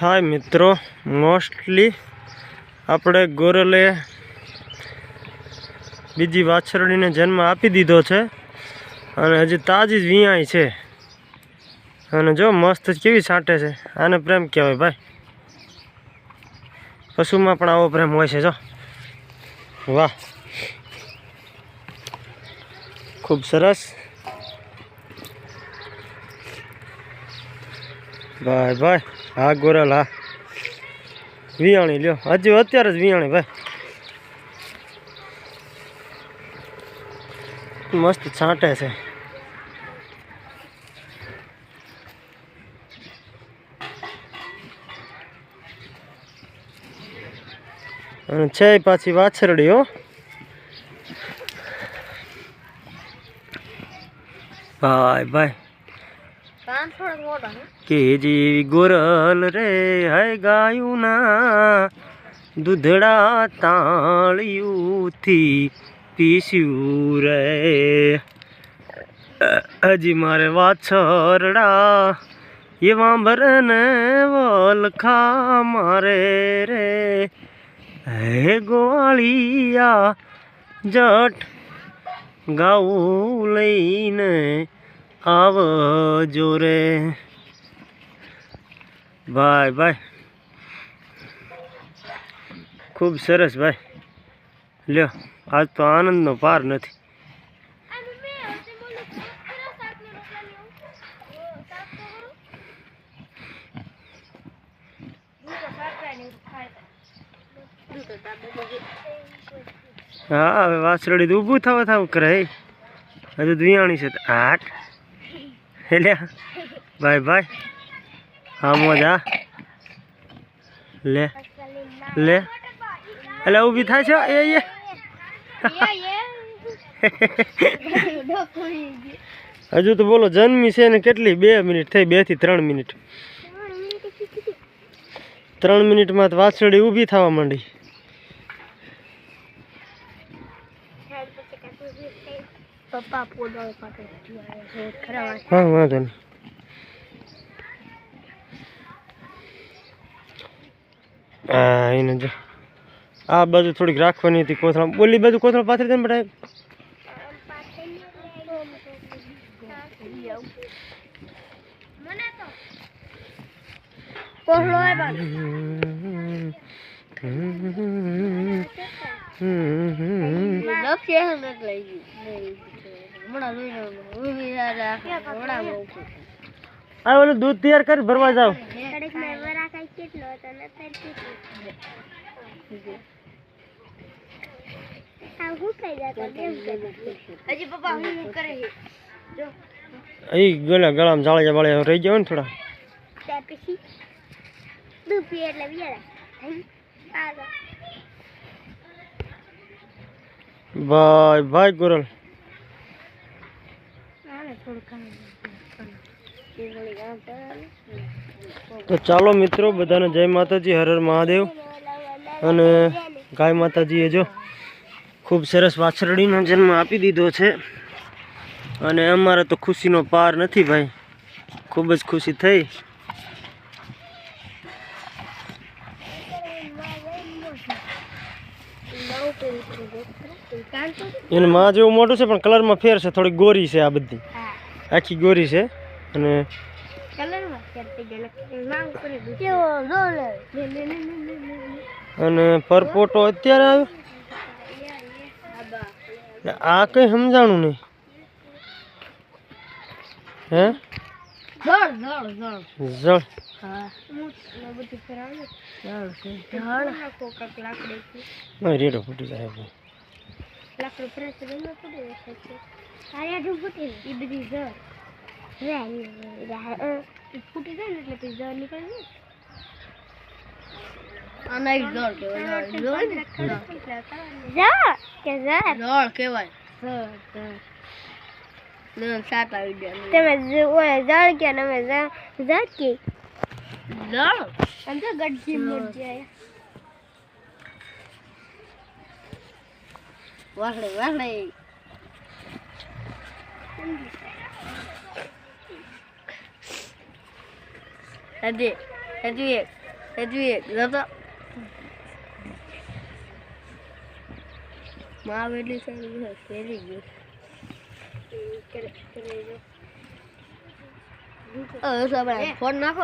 હાય મિત્રો મોસ્ટલી આપણે ગોરલે બીજી વાછરડીને જન્મ આપી દીધો છે અને હજી તાજી જ વિયાય છે. અને જો મસ્ત કેવી છાંટે છે. આને પ્રેમ કહેવાય ભાઈ. પશુમાં પણ આવો પ્રેમ હોય છે, જો. વાહ. ખૂબ સરસ. ભાઈ ભાઈ હા ગોરલ, હા. વિયાણી લ્યો. હજુ અત્યારે જ વિયાણી, ભાઈ. મસ્ત છાંટે છે. અને છે પાછી વાછરડી, હો. ભાઈ ભાઈ. કાન થોડોક મોટો છે કે જેવી ગોરલ રે હે ગાયું ના દૂધડા તાળિયુંથી પીસ્યું રે. હજી મારે વાછરડા એવા ભરને વલખા મારે રે. હે ગોવાળિયા, જટ ગાઉ લઈને આવજો રે. ભાઈ ભાઈ. ખૂબ સરસ, ભાઈ. લ્યો, આજ તો આનંદનો પાર નથી. હા, હવે વાસરડી તો ઊભું થવા થવું, કરે. હજુ દ્વિયાણી છે આઠ. લ્યા ભાઈ ભાઈ. હા, મોજા. લે. લે. એટલે ઊભી થાય છે? એ એ. હજુ તો બોલો, જન્મી છે ને કેટલી? બે મિનિટ થઈ, બેથી ત્રણ મિનિટ. ત્રણ મિનિટમાં તો વાછરડી ઊભી થવા માંડી. પપ્પા પોદળ પાટે ખરા વાત. હા વાંધો નહીં. હા એને જો. આ બાજુ થોડીક રાખવાની હતી કોથળા બોલી બાજુ કોથળા પાથરી દે ને બધા લક્ષ્ય હે આ ઓલું દૂધ તૈયાર કરી ભરવા જાવ ગળા ગળામાં જાળિયા બાળિયા રહી ગયા ને થોડા. ભાઈ ભાઈ ગોરલ આને થોડું કામ થોડી કામ તો ચાલો મિત્રો, બધાને જય માતાજી, હર હર મહાદેવ. અને ગાય માતાજીએ જો ખૂબ સરસ વાછરડીનો જન્મ આપી દીધો છે. અને અમારે તો ખુશીનો પાર નથી ભાઈ. ખૂબ જ ખુશી થઈ. એનું માં જેવું મોટું છે, પણ કલરમાં ફેર છે થોડી ગોરી છે આ બધી. આખી ગોરી છે અને અને પરપોટો અત્યારે આવ્યો? આ કઈ સમજાણું નહીં. હે? જળ જળ જળ જળ હા. હું બધું કરાવું જળ છે જળ નાખો કાક લાકડી ના, રેડો ફૂટી જાય લાકડું પ્રેસ રંગો ફૂટી એ બધી જ રે ફૂટી જાય ને એટલે પછી જળ નીકળે ને આ જળ કહેવાય. જળ કે જળ જળ કહેવાય. જળ જળ સાત આવી ગયા તમે ઓય જળ કે તમે જળ કે? જળ આમ તો ગડજી વાહડે વાહડે હજી હજી એક હજુ એક જતો મહાવેલી સાઈડ ફેરી ગયું ફોન નાખો